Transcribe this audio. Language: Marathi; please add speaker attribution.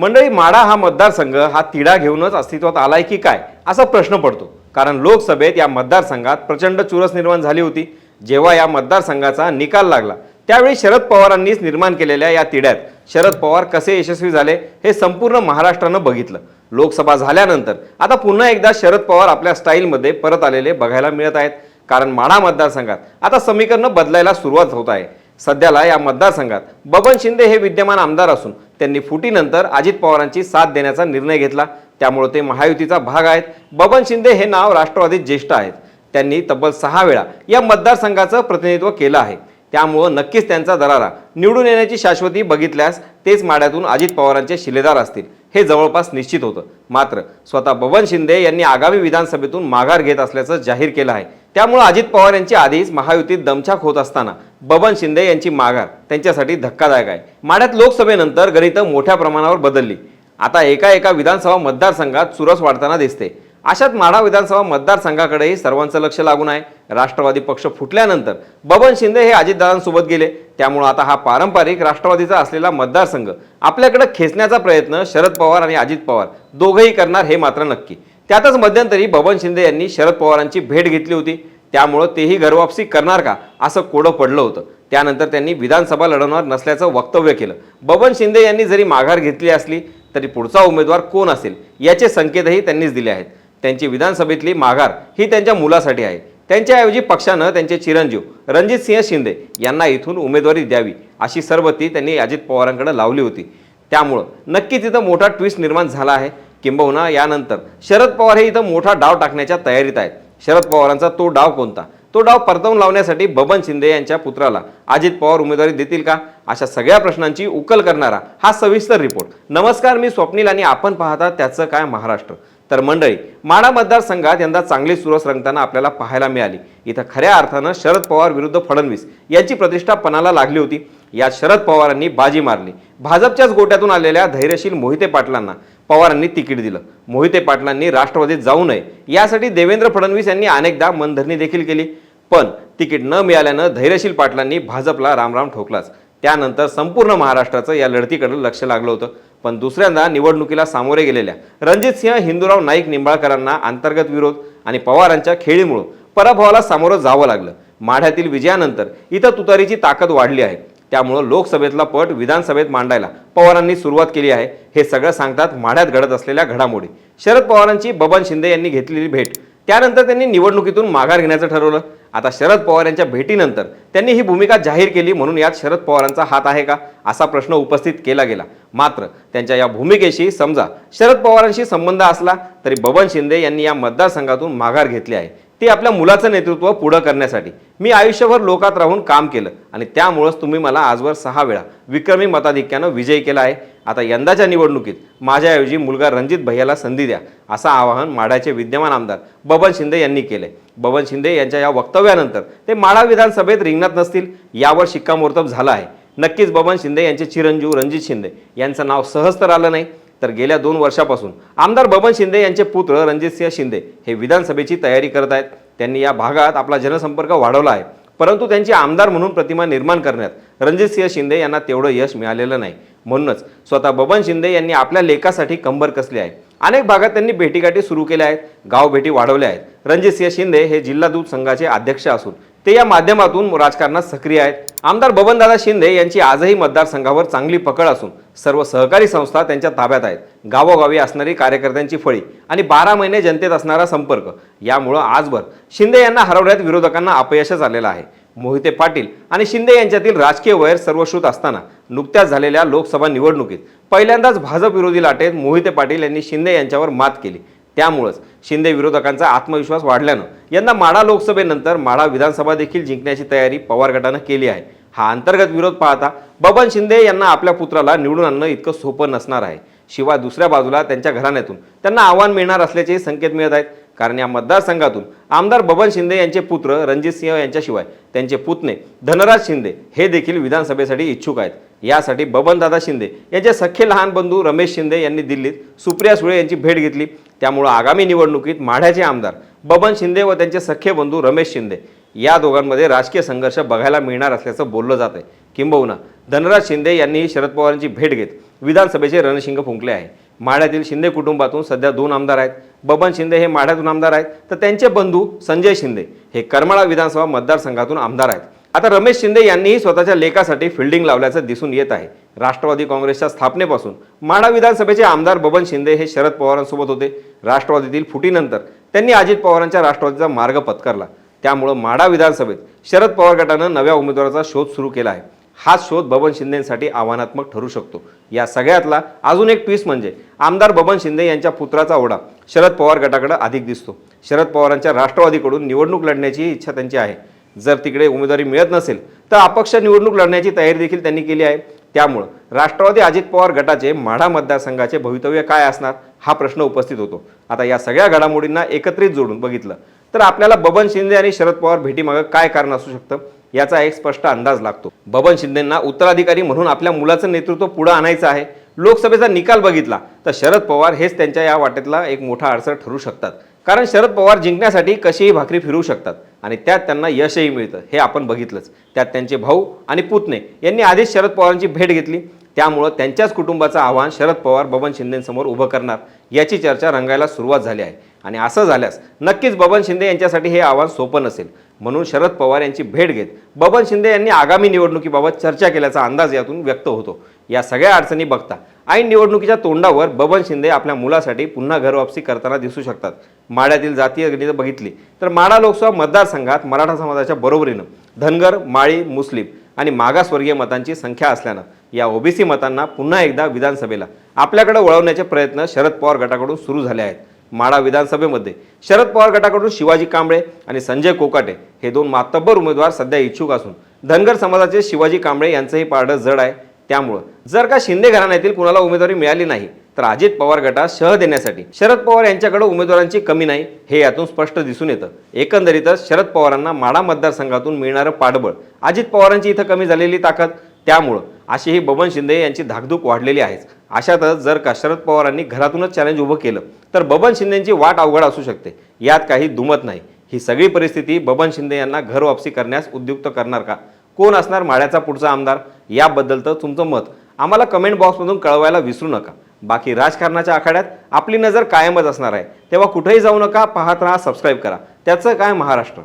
Speaker 1: मंडळी माढा हा मतदारसंघ हा तिढा घेऊनच अस्तित्वात आलाय की काय असा प्रश्न पडतो. कारण लोकसभेत या मतदारसंघात प्रचंड चुरस निर्माण झाली होती. जेव्हा या मतदारसंघाचा निकाल लागला त्यावेळी शरद पवारांनीच निर्माण केलेल्या या तिढ्यात शरद पवार कसे यशस्वी झाले हे संपूर्ण महाराष्ट्रानं बघितलं. लोकसभा झाल्यानंतर आता पुन्हा एकदा शरद पवार आपल्या स्टाईलमध्ये परत आलेले बघायला मिळत आहेत. कारण माढा मतदारसंघात आता समीकरणं बदलायला सुरुवात होत आहे. सध्याला या मतदारसंघात. बबन शिंदे हे विद्यमान आमदार असून त्यांनी फुटीनंतर अजित पवारांची साथ देण्याचा निर्णय घेतला. त्यामुळे ते महायुतीचा भाग आहेत. बबन शिंदे हे नाव राष्ट्रवादीत ज्येष्ठ आहेत. त्यांनी तब्बल सहा वेळा या मतदारसंघाचं प्रतिनिधित्व केलं आहे. त्यामुळं नक्कीच त्यांचा दरारा निवडून येण्याची शाश्वती बघितल्यास तेच माड्यातून अजित पवारांचे शिलेदार असतील हे जवळपास निश्चित होतं. मात्र स्वतः बबन शिंदे यांनी आगामी विधानसभेतून माघार घेत असल्याचं जाहीर केलं आहे. त्यामुळे अजित पवार यांची आधीच महायुतीत दमछाक होत असताना बबन शिंदे यांची माघार त्यांच्यासाठी धक्कादायक आहे. माड्यात लोकसभेनंतर गणितं मोठ्या प्रमाणावर बदलली. आता एका एका विधानसभा मतदारसंघात चुरस वाढताना दिसते. अशात माढा विधानसभा मतदारसंघाकडेही सर्वांचं लक्ष लागून आहे. राष्ट्रवादी पक्ष फुटल्यानंतर बबन शिंदे हे अजितदादांसोबत गेले. त्यामुळे आता हा पारंपरिक राष्ट्रवादीचा असलेला मतदारसंघ आपल्याकडे खेचण्याचा प्रयत्न शरद पवार आणि अजित पवार दोघंही करणार हे मात्र नक्की. त्यातच मध्यंतरी बबन शिंदे यांनी शरद पवारांची भेट घेतली होती. त्यामुळं तेही घरवापसी करणार का? असं कोडं पडलं होतं. त्यानंतर त्यांनी विधानसभा लढवणार नसल्याचं वक्तव्य केलं. बबन शिंदे यांनी जरी माघार घेतली असली तरी पुढचा उमेदवार कोण असेल? याचे संकेतही त्यांनीच दिले आहेत. त्यांची विधानसभेतली माघार ही त्यांच्या मुलासाठी आहे. त्यांच्याऐवजी पक्षानं त्यांचे चिरंजीव रणजित सिंह शिंदे यांना इथून उमेदवारी द्यावी अशी सरबती त्यांनी अजित पवारांकडे लावली होती. त्यामुळं नक्की तिथं मोठा ट्विस्ट निर्माण झाला आहे. किंबहुना यानंतर शरद पवार हे इथं मोठा डाव टाकण्याच्या तयारीत आहेत. शरद पवारांचा तो डाव कोणता? तो डाव परतवून लावण्यासाठी बबन शिंदे यांच्या पुत्राला. अजित पवार उमेदवारी देतील का? अशा सगळ्या प्रश्नांची उकल करणारा हा सविस्तर रिपोर्ट. नमस्कार मी स्वप्नील आणि आपण पाहता त्याचं काय महाराष्ट्र. तर मंडळी माडा मतदारसंघात यंदा चांगली सुरस रंगताना आपल्याला पाहायला मिळाली. इथं खऱ्या अर्थानं शरद पवार विरुद्ध फडणवीस यांची प्रतिष्ठा पणाला लागली होती. यात शरद पवारांनी बाजी मारली. भाजपच्याच गोट्यातून आलेल्या धैर्यशील मोहिते पाटलांना पवारांनी तिकीट दिलं. मोहिते पाटलांनी राष्ट्रवादीत जाऊ नये. यासाठी देवेंद्र फडणवीस यांनी अनेकदा मनधरणी देखील केली. पण तिकीट न मिळाल्यानं धैर्यशील पाटलांनी भाजपला रामराम ठोकलाच. त्यानंतर संपूर्ण महाराष्ट्राचं या लढतीकडे लक्ष लागलं होतं. पण दुसऱ्यांदा निवडणुकीला सामोरे गेलेल्या रणजित सिंह हिंदूराव नाईक निंबाळकरांना अंतर्गत विरोध आणि पवारांच्या खेळीमुळं पराभवाला सामोरं जावं लागलं. माढ्यातील विजयानंतर इथं तुतारीची ताकद वाढली आहे. त्यामुळं लोकसभेतला पट विधानसभेत मांडायला पवारांनी सुरुवात केली आहे. हे सगळं सांगतात माढ्यात घडत असलेल्या घडामोडी. शरद पवारांची बबन शिंदे यांनी घेतलेली भेट. त्यानंतर त्यांनी निवडणुकीतून माघार घेण्याचं ठरवलं. आता शरद पवार यांच्या भेटीनंतर त्यांनी ही भूमिका जाहीर केली म्हणून यात शरद पवारांचा हात आहे का? असा प्रश्न उपस्थित केला गेला. मात्र त्यांच्या या भूमिकेशी समजा शरद पवारांशी संबंध असला तरी बबन शिंदे यांनी या मतदारसंघातून माघार घेतली आहे. ते आपल्या मुलाचं नेतृत्व पुढं करण्यासाठी. मी आयुष्यभर लोकात राहून काम केलं आणि त्यामुळंच तुम्ही मला आजवर सहा वेळा विक्रमी मताधिक्यानं विजय केला आहे. आता यंदाच्या निवडणुकीत माझ्याऐवजी मुलगा रणजित भैयाला संधी द्या असं आवाहन माढ्याचे विद्यमान आमदार बबन शिंदे यांनी केले बबन शिंदे यांच्या या वक्तव्यानंतर ते माढा विधानसभेत रिंगणात नसतील यावर शिक्कामोर्तब झाला आहे. नक्कीच बबन शिंदे यांचे चिरंजीव रणजित शिंदे यांचं नाव सहज तर आलं नाही. तर गेल्या दोन वर्षापासून आमदार बबन शिंदे यांचे पुत्र रणजितसिंह शिंदे हे विधानसभेची तयारी करत आहेत. त्यांनी या भागात आपला जनसंपर्क वाढवला आहे. परंतु त्यांची आमदार म्हणून प्रतिमा निर्माण करण्यात रणजितसिंह शिंदे यांना तेवढं यश मिळालेलं नाही. म्हणूनच स्वतः बबन शिंदे यांनी आपल्या लेखासाठी कंबर कसली आहे. अनेक भागात त्यांनी भेटीगाठी सुरू केल्या आहेत. गाव भेटी वाढवल्या आहेत. रणजितसिंह शिंदे हे जिल्हा दूध संघाचे अध्यक्ष असून ते या माध्यमातून राजकारणात सक्रिय आहेत. आमदार बबनदादा शिंदे यांची आजही मतदारसंघावर चांगली पकड असून सर्व सहकारी संस्था त्यांच्या ताब्यात आहेत. गावोगावी असणारी कार्यकर्त्यांची फळी आणि बारा महिने जनतेत असणारा संपर्क यामुळं आजभर शिंदे यांना हरवण्यात विरोधकांना अपयशच आलेलं आहे. मोहिते पाटील आणि शिंदे यांच्यातील राजकीय वैर सर्वश्रुत असताना नुकत्याच झालेल्या लोकसभा निवडणुकीत पहिल्यांदाच भाजप विरोधी लाटेत मोहिते पाटील यांनी शिंदे यांच्यावर मात केली. त्यामुळंच शिंदे विरोधकांचा आत्मविश्वास वाढल्यानं यंदा माढा लोकसभेनंतर माढा विधानसभा देखील जिंकण्याची तयारी पवार गटानं केली आहे. हा अंतर्गत विरोध पाहता बबन शिंदे यांना आपल्या पुत्राला निवडून आणणं इतकं सोपं नसणार आहे. शिवाय दुसऱ्या बाजूला त्यांच्या घराण्यातून त्यांना आव्हान मिळणार असल्याचे संकेत मिळत आहेत. कारण या मतदारसंघातून आमदार बबन शिंदे यांचे पुत्र रणजित सिंह यांच्याशिवाय त्यांचे पुतणे धनराज शिंदे हे देखील विधानसभेसाठी इच्छुक आहेत. यासाठी बबनदादा शिंदे यांचे सख्खे लहान बंधू रमेश शिंदे यांनी दिल्लीत सुप्रिया सुळे यांची भेट घेतली. त्यामुळं आगामी निवडणुकीत माढ्याचे आमदार बबन शिंदे व त्यांचे सख्खे बंधू रमेश शिंदे या दोघांमध्ये राजकीय संघर्ष बघायला मिळणार असल्याचं बोललं जात आहे किंबहुना धनराज शिंदे यांनीही शरद पवारांची भेट घेत विधानसभेचे रणशिंग फुंकले आहे. माढ्यातील शिंदे कुटुंबातून सध्या दोन आमदार आहेत. बबन शिंदे हे माढ्यातून आमदार आहेत. तर त्यांचे बंधू संजय शिंदे हे करमाळा विधानसभा मतदारसंघातून आमदार आहेत. आता रमेश शिंदे यांनीही स्वतःच्या लेखासाठी फिल्डिंग लावल्याचं दिसून येत आहे. राष्ट्रवादी काँग्रेसच्या स्थापनेपासून माढा विधानसभेचे आमदार बबन शिंदे हे शरद पवारांसोबत होते. राष्ट्रवादीतील फुटीनंतर त्यांनी अजित पवारांच्या राष्ट्रवादीचा मार्ग पत्करला. त्यामुळं माढा विधानसभेत शरद पवार गटानं नव्या उमेदवाराचा शोध सुरू केला आहे. हा शोध बबन शिंदेसाठी आव्हानात्मक ठरू शकतो. या सगळ्यातला अजून एक ट्विस्ट म्हणजे आमदार बबन शिंदे यांच्या पुत्राचा ओढा शरद पवार गटाकडे अधिक दिसतो. शरद पवारांच्या राष्ट्रवादीकडून निवडणूक लढण्याची इच्छा त्यांची आहे. जर तिकडे उमेदवारी मिळत नसेल तर अपक्ष निवडणूक लढण्याची तयारी देखील त्यांनी केली आहे. त्यामुळं राष्ट्रवादी अजित पवार गटाचे माढा मतदारसंघाचे भवितव्य काय असणार हा प्रश्न उपस्थित होतो. आता या सगळ्या घडामोडींना एकत्रित जोडून बघितलं तर आपल्याला बबन शिंदे आणि शरद पवार भेटीमागं काय कारण असू शकतं याचा एक स्पष्ट अंदाज लागतो. बबन शिंदेंना उत्तराधिकारी म्हणून आपल्या मुलाचं नेतृत्व पुढं आणायचं आहे लोकसभेचा निकाल बघितला तर शरद पवार हेच त्यांच्या या वाटेतला एक मोठा अडसर ठरू शकतात. कारण शरद पवार जिंकण्यासाठी कशीही भाकरी फिरवू शकतात. आणि त्यात त्यांना यशही मिळतं. हे आपण बघितलंच. त्यात त्यांचे भाऊ आणि पुतणे यांनी आधीच शरद पवारांची भेट घेतली. त्यामुळं त्यांच्याच कुटुंबाचं आव्हान शरद पवार बबन शिंदेंसमोर उभं करणार याची चर्चा रंगायला सुरुवात झाली आहे. आणि असं झाल्यास नक्कीच बबन शिंदे यांच्यासाठी हे आव्हान सोपं नसेल. म्हणून शरद पवार यांची भेट घेत बबन शिंदे यांनी आगामी निवडणुकीबाबत चर्चा केल्याचा अंदाज यातून व्यक्त होतो. या सगळ्या अडचणी बघता ऐन निवडणुकीच्या तोंडावर बबन शिंदे आपल्या मुलासाठी पुन्हा घरवापसी करताना दिसू शकतात. माड्यातील जातीय गणित बघितली तर माडा लोकसभा मतदारसंघात मराठा समाजाच्या बरोबरीनं धनगर माळी मुस्लिम आणि मागासवर्गीय मतांची संख्या असल्यानं या ओबीसी मतांना पुन्हा एकदा विधानसभेला आपल्याकडे वळवण्याचे प्रयत्न शरद पवार गटाकडून सुरू झाले आहेत. माडा विधानसभेमध्ये शरद पवार गटाकडून शिवाजी कांबळे आणि संजय कोकाटे हे दोन मातब्बर उमेदवार सध्या इच्छुक असून धनगर समाजाचे शिवाजी कांबळे यांचंही पारडं जड आहे. त्यामुळं जर का शिंदे घराण्यातील कुणाला उमेदवारी मिळाली नाही तर अजित पवार गटास शह देण्यासाठी शरद पवार यांच्याकडे उमेदवारांची कमी नाही हे यातून स्पष्ट दिसून येतं. एकंदरीतच शरद पवारांना माडा मतदारसंघातून मिळणारं पाठबळ अजित पवारांची इथं कमी झालेली ताकद त्यामुळं अशी ही बबन शिंदे यांची धाकधूक वाढलेली आहेच अशातच जर का शरद पवारांनी घरातूनच चॅलेंज उभं केलं तर बबन शिंदेची वाट अवघड असू शकते. यात काही दुमत नाही. ही सगळी परिस्थिती बबन शिंदे यांना घर वापसी करण्यास उद्युक्त करणार का? कोण असणार माळ्याचा पुढचा आमदार? याबद्दल तर तुमचं मत. आम्हाला कमेंट बॉक्समधून कळवायला विसरू नका. बाकी राजकारणाच्या आखाड्यात आपली नजर कायमच असणार आहे. तेव्हा कुठेही जाऊ नका पाहत राहा सबस्क्राईब करा. त्याचं काय महाराष्ट्र?